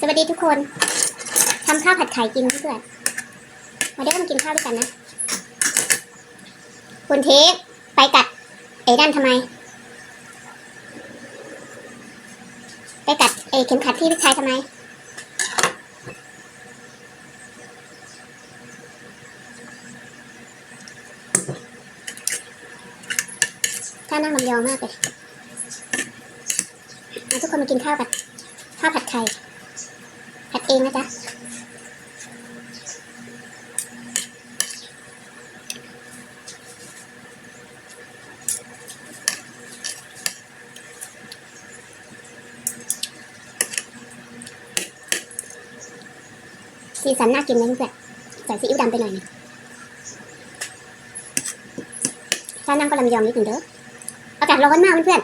สวัสดีทุกคนทำข้าวผัดไข่กินเพื่อนมาได้ก็มากินข้าวด้วยกันนะคุณเทปไปกัดไอ้นั่นทำไม ไปกัดไอ้เข็มขัดที่พี่ชายทำไมถ้านั่งลำยองมากเลยมาทุกคนมากินข้าวผัดข้าวผัดไข่ ดเองนะจ๊ะสีสันน่ากินเลยเพื่อนใส่ซีอิ๊วดำไปหน่อยนึงถ้านั่งก็ลำยองนิดหนึ่งเด้อ อากาศร้อนมากเพื่อน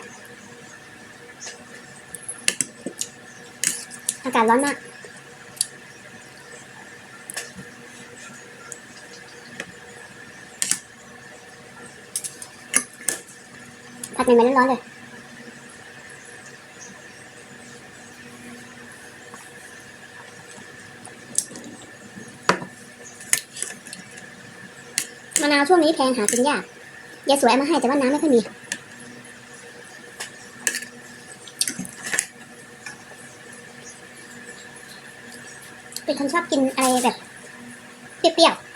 อากาศร้อนมากัดใหม่ๆร้อนๆเลยมะนาวช่วงนี้แพงหากินยากยายสวยเอามาให้แต่ว่าน้ำไม่ค่อยมีเป็นคนชอบกินอะไรแบบเปรี้ยวๆ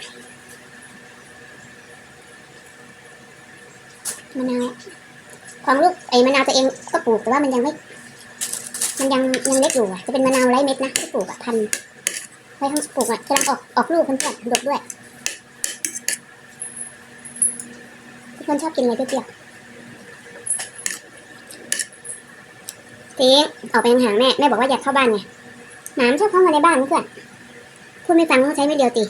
มะนาว ของลูกไอ้มะนาวตัวเองก็ปลูกแต่ว่ามันยังไม่ มันยังยังเล็กอยู่อะจะเป็นมะนาวไร้เม็ดนะที่ปลูกอะพันไว้ข้างปลูกอะกำลังออกออกลูกเพื่อนๆดกด้วยทุกคนชอบกินอะไรเปรี้ยวๆทีออกไปห่างแม่แม่บอกว่าอยากเข้าบ้านไงหมามชอบเข้ามาในบ้านเพื่อนพูดไม่ฟังเขาใช้ไม่เดียวตี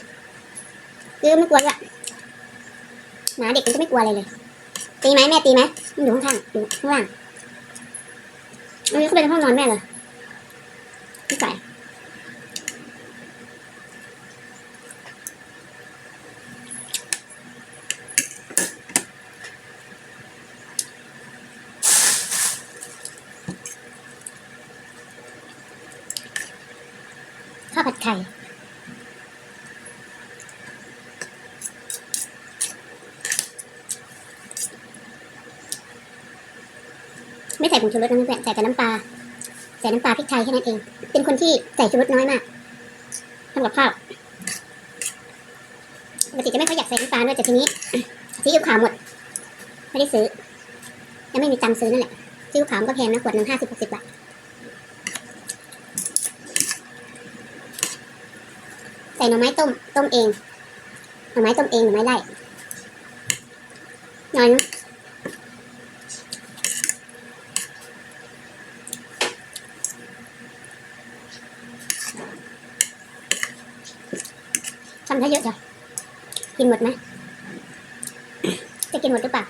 คือไม่กลัวด้วยหมาเด็กมันก็ไม่กลัวอะไรเลย ตีไหมแม่ตีไหม อยู่ข้างๆอยู่ข้างล่างอันนี้ก็เป็นห้องนอนแม่เลยไม่ใส่ข้าวผัดไข่ ไม่ใส่ผงชูรสนะเพื่อนใส่แต่น้ำปลาใส่น้ำปลาพริกไทยแค่นั้นเอง เป็นคนที่ใส่ชูรสน้อยมากทำกับข้าวปกติจะไม่ค่อยอยากใส่น้ำตาลด้วยแต่ทีนี้ซีอิ๊วขาวหมด ไม่ได้ซื้อยังไม่มีตังค์ซื้อนั่นแหละซีอิ๊วขาวก็แพงนะขวดหนึ่งห้าสิบหกสิบบาทใส่หน่อไม้ต้ม ต้มเองหน่อไม้ต้มเองหน่อไม้ไร่หน่อยนึ ทำได้เยอะจ้ะกินหมดไหมจะกินหมดหรือเปล่า